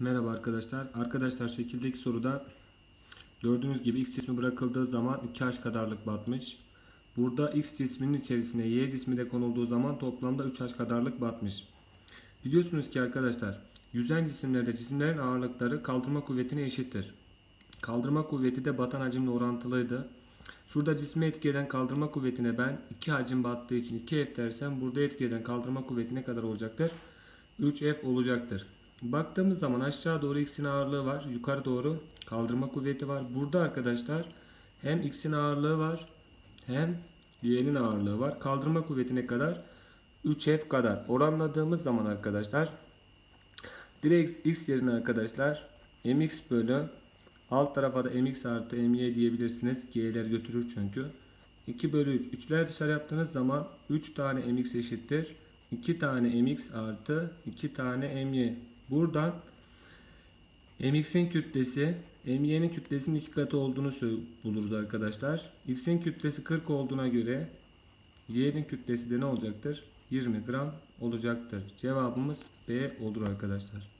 Merhaba arkadaşlar. Arkadaşlar şekildeki soruda gördüğünüz gibi x cismi bırakıldığı zaman 2h kadarlık batmış. Burada x cisminin içerisine y cismi de konulduğu zaman toplamda 3h kadarlık batmış. Biliyorsunuz ki arkadaşlar yüzen cisimlerde cisimlerin ağırlıkları kaldırma kuvvetine eşittir. Kaldırma kuvveti de batan hacimle orantılıydı. Şurada cisme etki eden kaldırma kuvvetine ben 2 hacim battığı için 2F dersem burada etki eden kaldırma kuvveti ne kadar olacaktır? 3F olacaktır. Baktığımız zaman aşağı doğru x'in ağırlığı var. Yukarı doğru kaldırma kuvveti var. Burada arkadaşlar hem x'in ağırlığı var hem y'nin ağırlığı var. Kaldırma kuvveti ne kadar? 3F kadar. Oranladığımız zaman arkadaşlar direkt x yerine arkadaşlar mx bölü alt tarafa da mx artı my diyebilirsiniz. G'ler götürür çünkü. 2 bölü 3. 3'ler dışarı yaptığınız zaman 3 tane mx eşittir. 2 tane mx artı 2 tane my. Buradan mx'in kütlesi my'nin kütlesinin 2 katı olduğunu buluruz arkadaşlar. x'in kütlesi 40 olduğuna göre y'nin kütlesi de ne olacaktır? 20 gram olacaktır. Cevabımız B olur arkadaşlar.